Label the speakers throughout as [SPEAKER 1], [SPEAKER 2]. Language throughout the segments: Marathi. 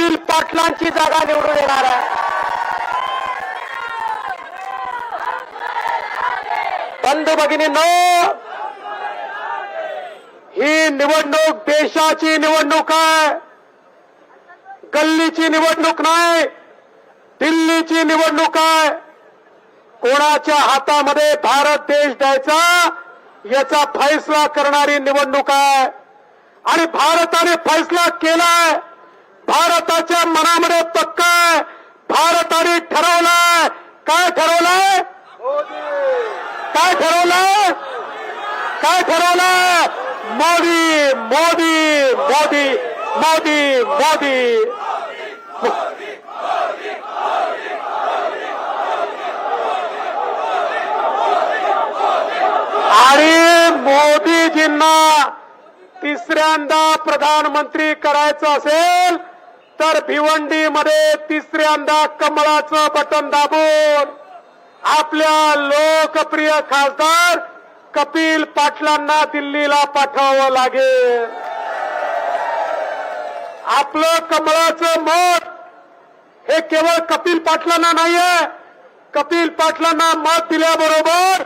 [SPEAKER 1] कपिल पाटलांची जागा निवडून येणार आहे. बंधू भगिनींनो ही निवडणूक देशाची निवडणूक आहे गल्लीची निवडणूक नाही दिल्लीची निवडणूक आहे. कोणाच्या हातामध्ये भारत देश द्यायचा याचा फैसला करणारी निवडणूक आहे. आणि भारताने फैसला केलाय. भारताच्या मनामध्ये पक्क आहे. भारताने ठरवलंय. काय ठरवलंय? काय ठरवलंय? काय ठरवलंय? मोदी मोदी मोदी मोदी मोदी. आणि मोदीजींना तिसऱ्यांदा प्रधानमंत्री करायचं असेल तर भिवंडीमध्ये तिसऱ्यांदा कमळाचं बटन दाबून आपल्या लोकप्रिय खासदार कपिल पाटलांना दिल्लीला पाठवावं लागेल. आपलं कमळाचं मत हे केवळ कपिल पाटलांना नाहीये कपिल पाटलांना मत दिल्याबरोबर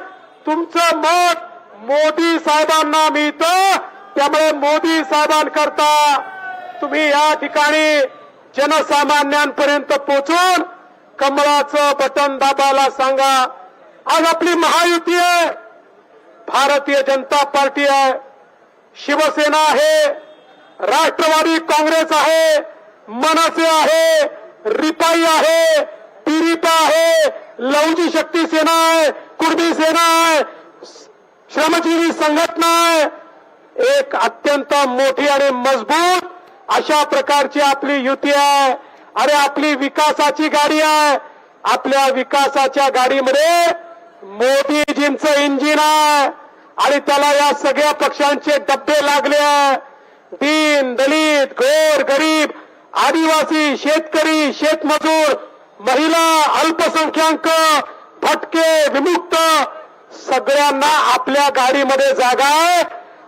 [SPEAKER 1] तुमचं मत मोदी साहेबांना मिळतं त्यामुळे मोदी साहेबांकरता तुम्ही या ठिकाणी जनसामान्यांपर्यंत पोहोचून कमळाचं बटन दाबायला सांगा. आज आपली महायुती आहे. भारतीय जनता पार्टी आहे. शिवसेना आहे. राष्ट्रवादी काँग्रेस आहे. मनसे आहे. रिपाई आहे. पिरिपा आहे. लवजी शक्ती सेना आहे. कुर्मी सेना आहे. श्रमजीवी संघटना आहे. एक अत्यंत मोठी आणि मजबूत अशा प्रकारची आपली युती आहे. अरे आपली विकासाची गाडी आहे. आपल्या विकासाच्या गाडीमध्ये मोदीजींचं इंजिन आहे. आणि त्याला या सगळ्या पक्षांचे डब्बे लागले आहे. दीन दलित गोर गरीब आदिवासी शेतकरी शेतमजूर महिला अल्पसंख्याक भटके विमुक्त सगळ्यांना आपल्या गाडीमध्ये जागा आहे.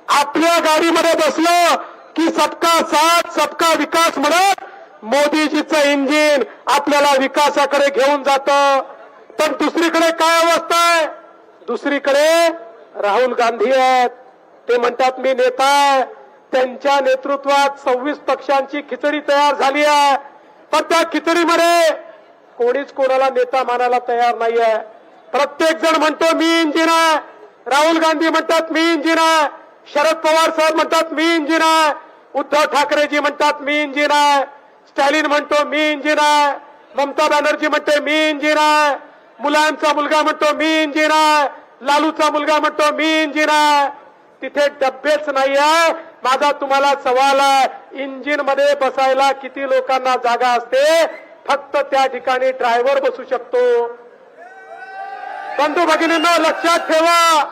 [SPEAKER 1] आपल्या गाडीमध्ये बसलं की सबका साथ सबका विकास म्हणत मोदीजीचं इंजिन आपल्याला विकासाकडे घेऊन जातं. पण दुसरीकडे काय अवस्था आहे? दुसरीकडे राहुल गांधी आहेत. ते म्हणतात मी नेता आहे. त्यांच्या नेतृत्वात सव्वीस पक्षांची खिचडी तयार झाली आहे. पण त्या खिचडीमध्ये कोणीच कोणाला नेता मानायला तयार नाही आहे प्रत्येक जण म्हणतो मी इंजिन आहे. राहुल गांधी म्हणतात मी इंजिन आहे. शरद पवार साहेब म्हणतात मी इंजिन आहे. उद्धव ठाकरेजी म्हणतात मी इंजिन आहे. स्टॅलिन म्हणतो मी इंजिन आहे. ममता बॅनर्जी म्हणते मी इंजिन आहे. मुलांचा मुलगा म्हणतो मी इंजिन आहे. लालूचा मुलगा म्हणतो मी इंजिन आहे. तिथे डब्बेच नाही आहे माझा तुम्हाला सवाल आहे. इंजिनमध्ये बसायला किती लोकांना जागा असते? फक्त त्या ठिकाणी ड्रायव्हर बसू शकतो. बंधू भगिनींना लक्षात ठेवा.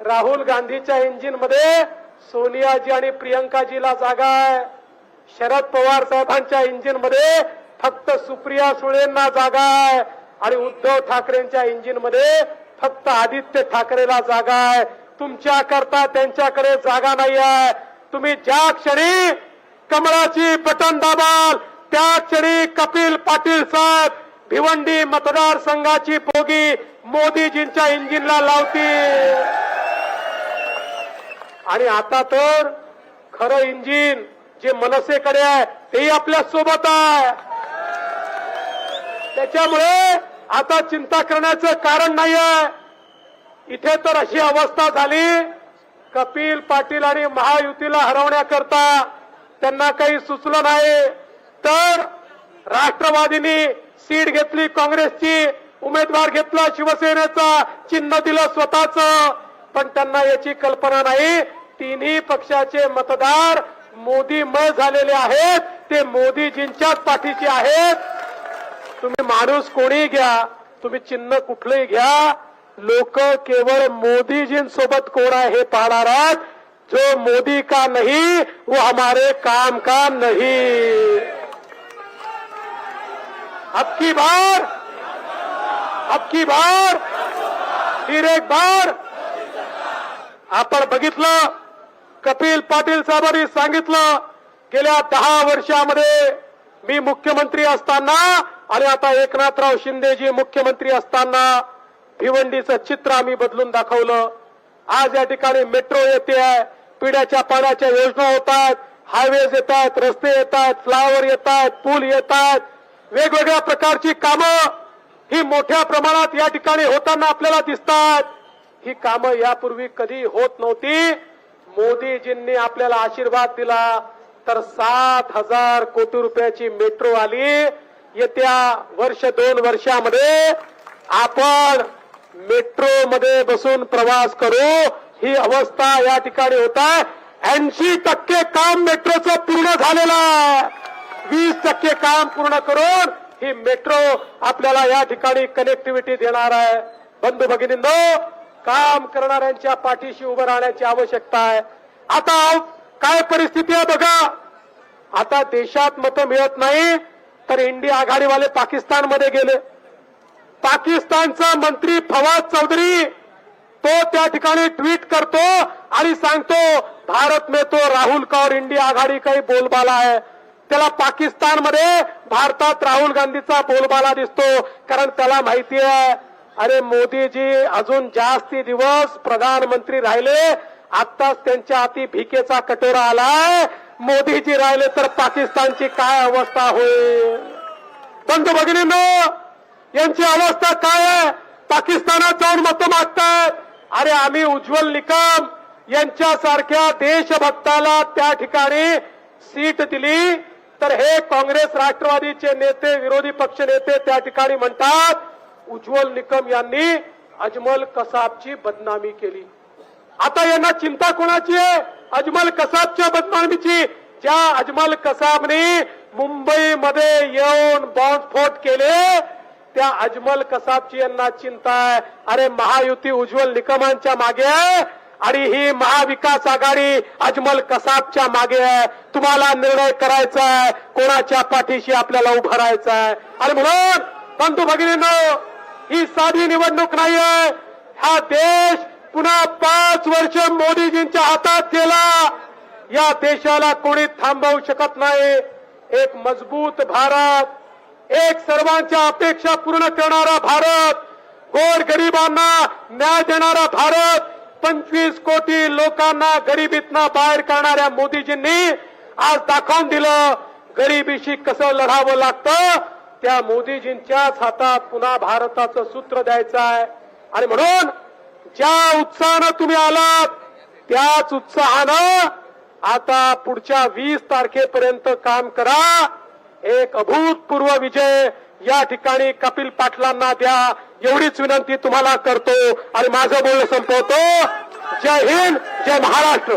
[SPEAKER 1] राहुल गांधीच्या इंजिनमध्ये सोनियाजी आणि प्रियंकाजीला जागा आहे. शरद पवार साहेबांच्या इंजिनमध्ये फक्त सुप्रिया सुळेंना जागा आहे. आणि उद्धव ठाकरेंच्या इंजिनमध्ये फक्त आदित्य ठाकरेला जागा आहे. तुमच्या करता त्यांच्याकडे जागा नाही आहे. तुम्ही ज्या क्षणी कमळाची बटन दाबाल त्या क्षणी कपिल पाटील साहेब भिवंडी मतदारसंघाची बोगी मोदीजींच्या इंजिनला लावतील. आणि आता तर खरं इंजिन जे मनसेकडे आहे तेही आपल्यासोबत आहे. त्याच्यामुळे आता चिंता करण्याचं कारण नाही आहे इथे तर अशी अवस्था झाली कपिल पाटील आणि महायुतीला हरवण्याकरता त्यांना काही सुचलं नाही. तर राष्ट्रवादीनी सीट घेतली काँग्रेसची उमेदवार घेतला शिवसेनेचा चिन्ह दिलं स्वतःचं. पण त्यांना याची कल्पना नाही. तिन्ही पक्षाचे मतदार मोदीमय झालेले आहेत. ते मोदीजींच्याच पाठीचे आहेत. तुम्ही माणूस कोणी घ्या तुम्ही चिन्ह कुठलंही घ्या. लोक केवळ मोदीजींसोबत कोण आहे हे पाहणार आहेत. जो मोदी का नाही वो हमारे काम का नाही. अब की बार अब की बार फिर एक बार. आपण बघितलं कपिल पाटील साहेबांनी सांगितलं गेल्या दहा वर्षामध्ये मी मुख्यमंत्री असताना आणि आता एकनाथराव शिंदेजी मुख्यमंत्री असताना भिवंडीचं चित्र आम्ही बदलून दाखवलं. आज या ठिकाणी मेट्रो येते आहे पिण्याच्या पाण्याच्या योजना होत आहेत हायवेज येत आहेत रस्ते येत आहेत फ्लायओव्हर येत आहेत पूल येत आहेत. वेगवेगळ्या प्रकारची कामं ही मोठ्या प्रमाणात या ठिकाणी होताना आपल्याला दिसतात. ही कामं यापूर्वी कधी होत नव्हती. मोदीजींनी आपल्याला आशीर्वाद दिला तर सात हजार कोटी रुपयाची मेट्रो आली. येत्या वर्ष दोन वर्षामध्ये आपण मेट्रो मध्ये बसून प्रवास करू. ही अवस्था या ठिकाणी होता ऐंशी टक्के काम मेट्रोचं पूर्ण झालेलं आहे. वीस टक्के काम पूर्ण करून ही मेट्रो आपल्याला या ठिकाणी कनेक्टिव्हिटी देणार आहे. बंधू भगिनींनो काम करणाऱ्यांच्या पाठीशी उभं राहण्याची आवश्यकता आहे. आता काय परिस्थिती आहे बघा. आता देशात मतं मिळत नाही तर इंडिया आघाडीवाले पाकिस्तानमध्ये गेले. पाकिस्तानचा मंत्री फवाद चौधरी तो त्या ठिकाणी ट्विट करतो आणि सांगतो भारत में तो राहुल का और इंडिया आघाडी काही बोलबाला आहे त्याला पाकिस्तानमध्ये भारतात राहुल गांधीचा बोलबाला दिसतो कारण त्याला माहिती आहे अरे मोदीजी अजून जास्ती दिवस प्रधानमंत्री राहिले आत्ताच त्यांच्या हाती भिकेचा कटोरा आलाय. मोदीजी राहिले तर पाकिस्तानची काय अवस्था होईल? बंधू भगिनींनो यांची अवस्था काय आहे? पाकिस्तानात जाऊन मतं मागतात अरे आम्ही उज्ज्वल निकम यांच्यासारख्या देशभक्ताला त्या ठिकाणी सीट दिली तर हे काँग्रेस राष्ट्रवादीचे नेते विरोधी पक्ष नेते त्या ठिकाणी म्हणतात उज्ज्वल निकम यांनी अजमल कसाबची बदनामी केली. आता यांना चिंता कोणाची आहे? अजमल कसाबच्या बदनामीची. ज्या अजमल कसाबने मुंबईमध्ये येऊन बॉम्बस्फोट केले त्या अजमल कसाबची यांना चिंता आहे. अरे महायुती उज्ज्वल निकमांच्या मागे आहे आणि ही महाविकास आघाडी अजमल कसाबच्या मागे आहे. तुम्हाला निर्णय करायचा आहे. कोणाच्या पाठीशी आपल्याला उभं राहायचं आहे? आणि म्हणून बंधू भगिनींनो ही साधी निवडणूक नाहीये. हा देश पुन्हा पाच वर्ष मोदीजींच्या हातात गेला. या देशाला कोणी थांबवू शकत नाही. एक मजबूत भारत एक सर्वांच्या अपेक्षा पूर्ण करणारा भारत गोर गरिबांना न्याय देणारा भारत पंचवीस कोटी लोकांना गरिबीतनं बाहेर काढणाऱ्या मोदीजींनी आज दाखवून दिलं गरिबीशी कसं लढावं लागतं त्या मोदीजींच्याच हातात पुन्हा भारताचं सूत्र द्यायचं आहे. आणि म्हणून ज्या उत्साहानं तुम्ही आलात त्याच उत्साहानं आता पुढच्या वीस तारखेपर्यंत काम करा. एक अभूतपूर्व विजय या ठिकाणी कपिल पाटलांना द्या. एवढीच विनंती तुम्हाला करतो. आणि माझं बोलणं संपवतो. जय हिंद जय महाराष्ट्र.